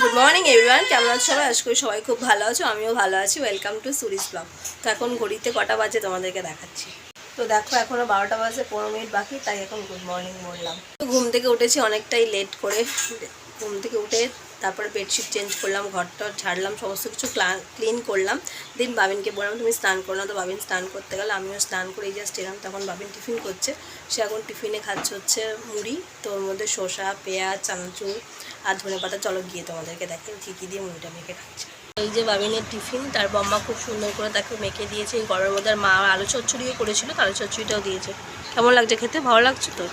Good morning everyone কেমন আছো সবাই? আজকে সবাই খুব ভালো আছো। আমিও ভালো আছি। ওয়েলকাম টু সুরিস ব্লগ তো এখন ঘড়িতে কটা বাজে তোমাদেরকে দেখাচ্ছি। তো দেখো এখনও বারোটা বাজে, পনেরো মিনিট বাকি, তাই এখন গুড মর্নিং বললাম। ঘুম থেকে উঠেছি অনেকটাই লেট করে। ঘুম থেকে উঠে তারপরে বেডশিট চেঞ্জ করলাম ঘরটা ছাড়লাম সমস্ত কিছু ক্লিন করলাম। দিন বাবিনকে বললাম, তুমি স্নান করো না তো বাবিন স্নান করতে গেলে, আমিও স্নান করে জাস্ট এলাম। তখন বাবিন টিফিন করছে, সে এখন টিফিনে খাচ্ছে হচ্ছে মুড়ি, তো ওর মধ্যে শসা, পেঁয়াজ, চানাচুর আর ধনে পাতা। চলো গিয়ে তোমাদেরকে দেখেন কী দিয়ে মুড়িটা মেখে খাচ্ছে। এই যে বাবিনের টিফিন, তার বম্মা খুব সুন্দর করে তাকে মেখে দিয়েছে। এই গরমের মধ্যে মা আলু চচ্চড়িও করেছিল আলু চচ্চড়িটাও দিয়েছে। কেমন লাগছে খেতে? ভালো লাগছে তো?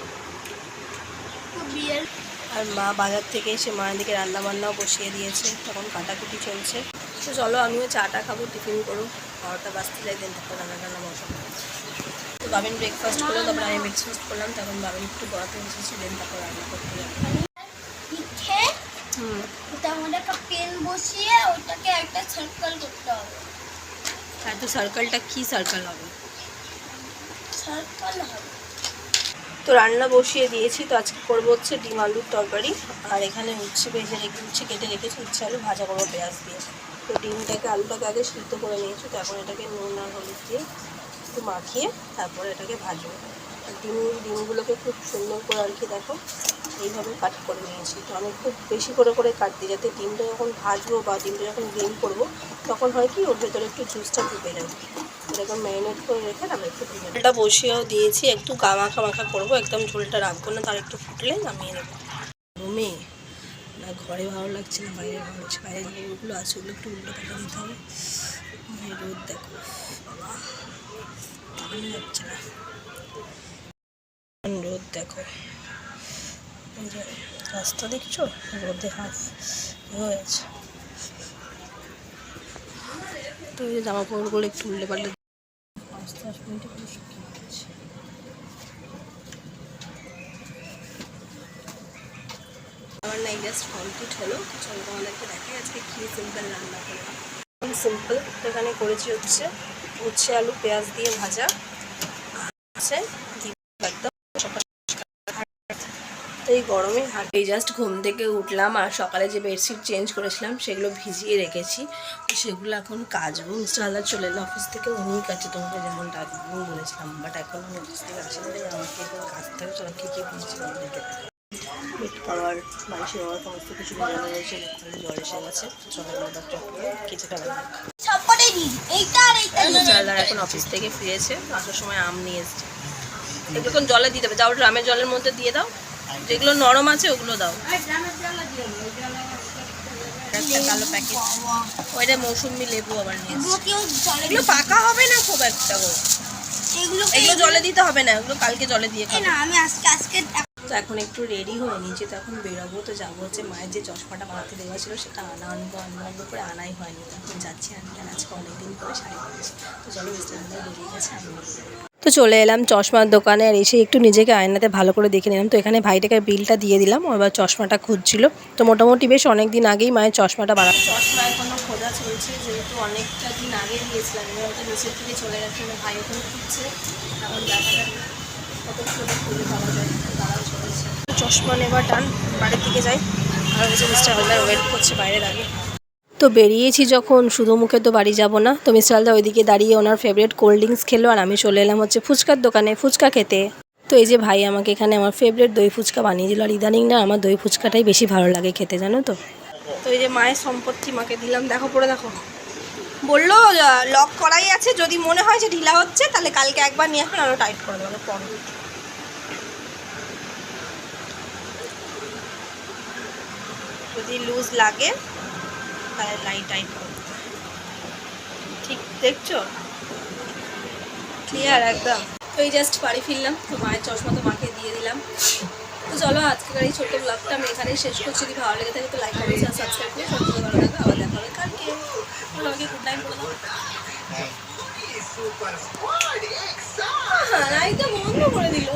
আর মা বাজার থেকে এসে মায়ের দিকে রান্নাবান্নাও বসিয়ে দিয়েছে। তখন কাটাকুটি চলছে। তো চলো আমিও চাটা খাব টিফিন করো। বারোটা বাজতে যাই দেন তারপর রান্না টান্না বসাবো তো বাবিন ব্রেকফাস্ট করল তারপর আমি ব্রেকফাস্ট করলাম। তখন বাবিন একটু পড়াতে বসেছি দেন তারপর রান্না করতে যাব। হুম। একটা পেন বসিয়ে ওটাকে একটা সার্কেল করতে হবে। আর তো সার্কেলটা কী সার্কেল হবে? সার্কেল হবে। তো রান্না বসিয়ে দিয়েছি। তো আজকে করব হচ্ছে ডিম আলুর তরকারি। আর এখানে উচ্ছে ভেজে রেখে, উচ্ছে কেটে রেখেছি, উচ্ছে আলু ভাজা করব পেঁয়াজ দিয়ে। তো ডিমটাকে, আলুটাকে আগে সিদ্ধ করে নিয়েছি, তো এখন এটাকে নুন আর হলুদ দিয়ে একটু মাখিয়ে তারপরে এটাকে ভাজবো। ডিম, ডিমগুলোকে খুব সুন্দর করে আর কি দেখো, এইভাবে কাট করে নিয়েছি। তো আমি খুব বেশি করে করে কাটতে যাতে ডিমটা যখন ভাজবো বা ডিমটা যখন গ্রিন করব, তখন হয় কি ওর ভেতরে একটু জুসটা ঢুকে যাবে এরকম ম্যারিনেট করে রেখে তারপরে একটু ঝোলটা বসিয়েও দিয়েছি একটু গামাখা মাখা করব একদম ঝোলটা রাখব না তার একটু ফুটলে নামিয়ে নেব। রুমে? না ঘরে ভালো লাগছে না বাইরে ভালো লাগছে বাইরে যে আছে ওগুলো একটু উল্টো পাল্টা দিতে হবে। রোদ দেখো দাঁড়ানো যাচ্ছে না। রোদ দেখো। রাস্তা দেখছ? রোদে হাফ হয়েছে তো এই জামা কাপড়গুলো একটু উল্টে পাল্টে পাঁচ দশ মিনিটে পুরো শুকিয়ে যাচ্ছে আমার নাই জাস্ট কমপ্লিট হলো চলো তোমাদেরকে দেখাই আজকে কী সিম্পল রান্না করলাম। সিম্পল এখানে করেছি হচ্ছে, উচ্ছে, আলু, পেঁয়াজ দিয়ে ভাজা আছে ডিম একদম সকাল তো এই গরমে হাঁটে জাস্ট ঘুম থেকে উঠলাম আর সকালে যে বেডশিট চেঞ্জ করেছিলাম সেগুলো ভিজিয়ে রেখেছি। সেগুলো এখন কাচবো। মিস্টার হালদার চলে এলো অফিস থেকে উনিই কাছে তোমাকে যেমনটা আমি বলেছিলাম বাট এখন আমি অফিস থেকে আসি না আমাকে এখন কাচতে হবে চলো কী কী ভিজছে আমাদেরকে বেড কভার বালিশের সমস্ত কিছু রয়েছে জল এসে গেছে। চলো দিই। চালদার এখন অফিস থেকে ফিরেছে আসার সময় আম নিয়ে এসছে। এগুলো জলে দিতে হবে যাও ড্রামের জলের মধ্যে দিয়ে দাও। যেগুলো নরম আছে ওগুলো দাও। কালো প্যাকেট ওইটা মৌসুমি লেবু আবার নিয়ে পাকা হবে না খুব একটা এগুলো জলে দিতে হবে না এগুলো কালকে জলে দিয়ে এই না আমি আজকে আজকে তো এখন একটু রেডি হয়ে নিয়েছি তো এখন বেরোবো। তো যাব হচ্ছে মায়ের যে চশমাটা বানাতে দেওয়া ছিল সেটা আনা আনব আনব আনব করে আনাই হয়নি। তো এখন যাচ্ছি আনতে আজকে অনেকদিন পরে শাড়ি পরেছি তো চলো বেরিয়ে গেছে আমি তো চলে এলাম চশমার দোকানে আর এসে একটু নিজেকে আয়নাতে ভালো করে দেখে নিলাম। তো এখানে ভাইটাকে বিলটা দিয়ে দিলাম এবার চশমাটা খুঁজছিল। তো মোটামুটি বেশ অনেক দিন আগেই মায়ের চশমাটা বানানো চশমা এখনও খোঁজা চলছে, যেহেতু অনেকটা দিন আগে দিয়েছিলাম। হয়তো নিচের থেকে চলে গেছে ভাই ওখানে খুঁজছে। এখন দেখা যাক কত করে খুঁজে পাওয়া যায় চশমা নেবার টান বাড়ির দিকে যাই। আর হচ্ছে মিস্টার হালদার ওয়েট করছে বাইরে দাঁড়িয়ে। তো বেরিয়েছি যখন শুধু মুখে তো বাড়ি যাব না। তো মিস্টার হালদার ওইদিকে দাঁড়িয়ে ওনার ফেভারিট কোল্ড ড্রিঙ্কস খেলো আর আমি চলে এলাম হচ্ছে ফুচকার দোকানে ফুচকা খেতে। তো এই যে ভাই আমাকে এখানে আমার ফেভারিট দই ফুচকা বানিয়ে দিল আর ইদানিং না আমার দই ফুচকাটাই বেশি ভালো লাগে খেতে, জানো তো? তো এই যে মায়ের সম্পত্তি মাকে দিলাম, দেখো পড়ে, দেখো। বলল লক করাই আছে, যদি মনে হয় যে ঢিলা হচ্ছে, তাহলে কালকে একবার নিয়ে আসবেন আরও টাইট করে দেবো, পরে। যদি লুজ লাগে তাহলে লাইট টাইট করতে ঠিক দেখছ? ক্লিয়ার একদম। তো এই জাস্ট বাড়ি ফিরলাম তো মায়ের চশমা তো মাকে দিয়ে দিলাম। তো চলো আজকের এই ছোট্ট ব্লগটা আমি এখানেই শেষ করছি। যদি ভালো লেগে থাকে তো লাইক আর সাবস্ক্রাইব করে সত্যি ভালো লাগবে আবার দেখা হবে কালকে। আমাকে গুড নাইট বলে। দাও হ্যাঁ, বন্ধ করে দিল।